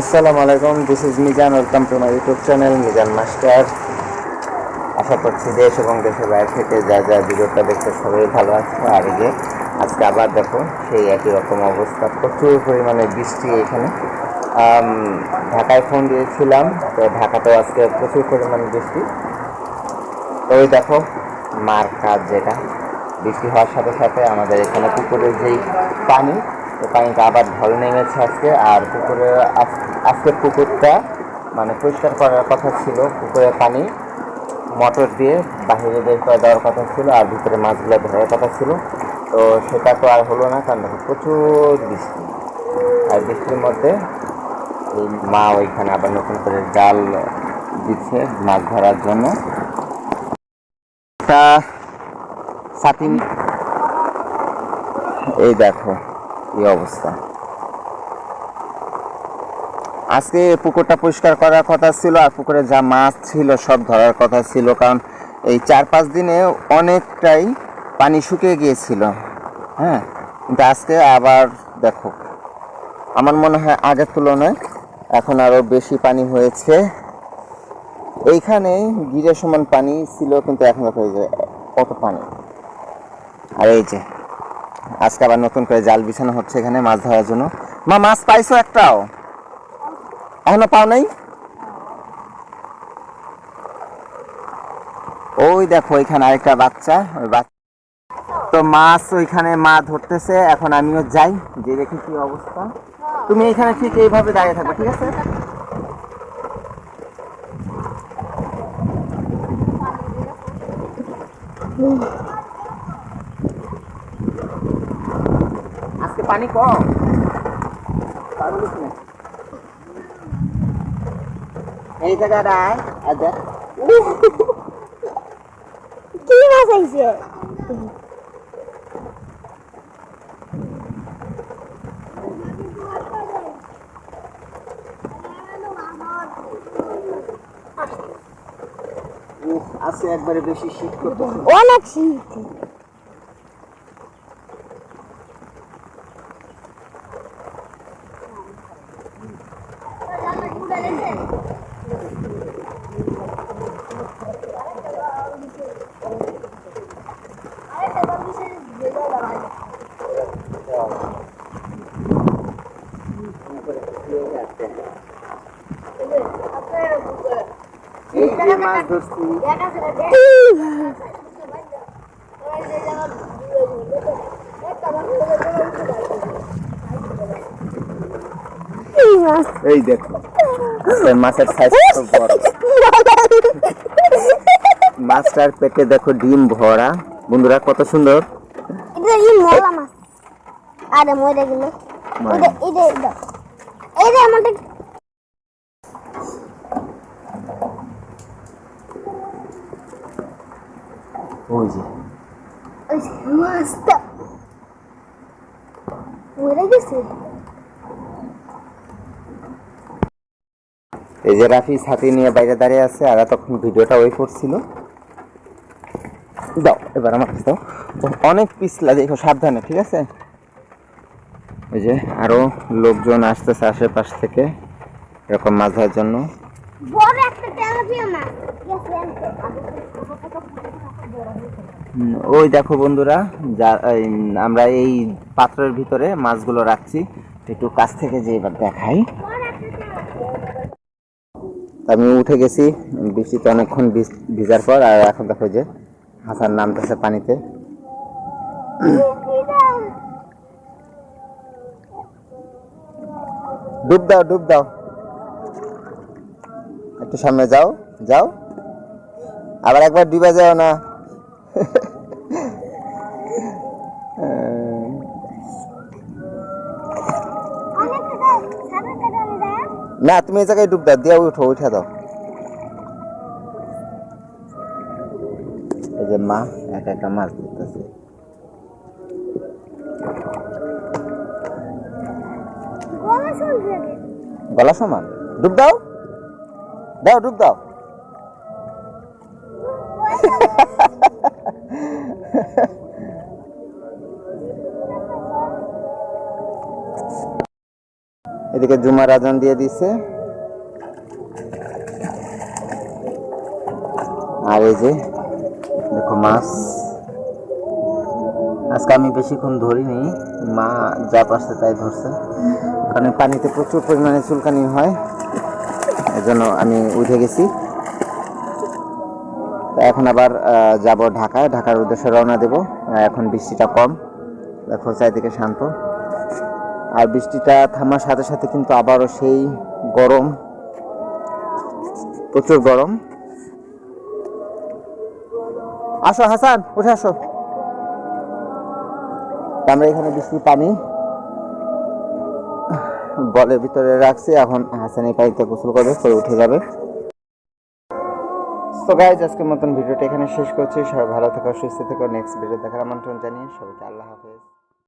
আসসালামু আলাইকুম this is Mizan welcome to my YouTube channel Mizan master আশা করছি দেশ এবং দেশের বাইরে থেকে যা যা ভিডিওটা দেখতে সবাই ভালো আছে। আর যে আজকে আবার দেখো, সেই একই রকম অবস্থা, প্রচুর পরিমাণে বৃষ্টি এখানে। ঢাকায় ফোন দিয়েছিলাম, তো ঢাকাতেও আজকে প্রচুর পরিমাণে বৃষ্টি। তো ওই দেখো, মার কাজ যেটা, বৃষ্টি হওয়ার সাথে সাথে আমাদের এখানে পুকুরের যেই পানি তো পানিটা আবার ঢল নেমেছে আজকে, আর পুকুরে আজ- আজকের পুকুরটা মানে পরিষ্কার করার কথা ছিল পুকুরের পানি, মোটর দিয়ে বাহিরে বের করে দেওয়ার কথা ছিল, আর ভিতরে মাছগুলো ধরার কথা ছিল। তো সেটা তো আর হলো না, কারণ প্রচুর বৃষ্টি। আর বৃষ্টির মধ্যে এই মা ওইখানে আবার নতুন করে জাল দিচ্ছে মাছ ধরার জন্য। তা সাতিন এই দেখো। এই অবস্থা। আজকে পুকুরটা পরিষ্কার করার কথা ছিল, আর পুকুরে যা মাছ ছিল সব ধরার কথা ছিল, কারণ এই চার পাঁচ দিনে অনেকটাই পানি শুকিয়ে গিয়েছিল। হ্যাঁ কিন্তু আজকে আবার দেখো, আমার মনে হয় আগের তুলনায় এখন আরও বেশি পানি হয়েছে। এইখানে গিরের সমান পানি ছিল, কিন্তু এখন দেখো এই যে কত পানি। আর এই যে আজকে আবার নতুন করে জাল বিছানো হচ্ছে এখানে মাছ ধরার জন্য। মা, মাছ পাইছো একটাও? এখনও পাও নাই? ওই দেখো ওইখানে আরেকটা বাচ্চা, ওই বাচ্চা তো মাছ ওইখানে মা ধরতেছে, এখন আমিও যাই যে দেখি কি অবস্থা। তুমি এখানে ঠিক এইভাবে দাঁড়িয়ে থাকবে ঠিক আছে? পানি কম। এই জায়গাটায় আর দেখ। কি মাছ আইছে? উফ, একবারে বেশি শীত করতেছে। অনেক শীত। এই যে মাছ ধরছি এই দেখো মাছের সাইজ বড়। মাছটার পেটে দেখো ডিম ভরা। বন্ধুরা কত সুন্দর। এই আরে মরে গেল। এটা এটা এটা। এটা আমাদের ওই যে এই যে রাফি ছাতি নিয়ে বাইরে দাঁড়িয়ে আছে আর তখন ভিডিওটা ওই করছিল। দাও এবার আমার দাও। অনেক পিছলা দেখো সাবধানে ঠিক আছে? ওই যে আরও লোকজন আসতেছে আশেপাশ থেকে এরকম মাছ ধরার জন্য। বড় একটা তেলাপিয়া মাছ ওই দেখো বন্ধুরা যা আমরা এই পাত্রের ভিতরে মাছগুলো রাখছি। একটু কাছ থেকে যে এবার দেখাই। আমি উঠে গেছি বৃষ্টিতে অনেকক্ষণ ভিজ- ভিজার পর আর এখন দেখো যে হাসান নামতেছে পানিতে। ডুব দাও ডুব দাও। একটু সামনে যাও যাও। আবার একবার ডুবে যাও না। না তুমি এই জায়গায় ডুব দাও দিয়ে উঠো উঠে দাও। এই যে মা একা একা মাছ ধরতেছে। গলা সমান? ডুব দাও। দাও ডুব দাও। এদিকে জুমার আজান দিয়ে দিছে। আর এই যে, দেখো মাছ। আজকে আমি বেশিক্ষণ ধরিনি, মা যা পারছে তাই ধরছে। কারণ পানিতে প্রচুর পরিমাণে চুলকানি হয়। এজন্য আমি উঠে গেছি। এখন আবার যাব ঢাকায়। ঢাকার উদ্দেশ্যে রওনা দেব। এখন বৃষ্টিটা কম। দেখো, চারিদিকে শান্ত। আর বৃষ্টিটা থামার সাথে সাথে কিন্তু আবারও সেই গরম, প্রচুর গরম। আসো, হাসান, উঠে আসো। আমরা এখানে বৃষ্টির পানি বলের ভিতরে রাখছি, এখন হাসানি পাইতে গোসল করবে করে উঠে যাবে। তো গাইজ আজকের মতন ভিডিওটা এখানে শেষ করছি। সবাই ভালো থাকো, সুস্থ থেকো। নেক্সট ভিডিও দেখার আমন্ত্রণ জানিয়ে সবাইকে আল্লাহ হাফেজ।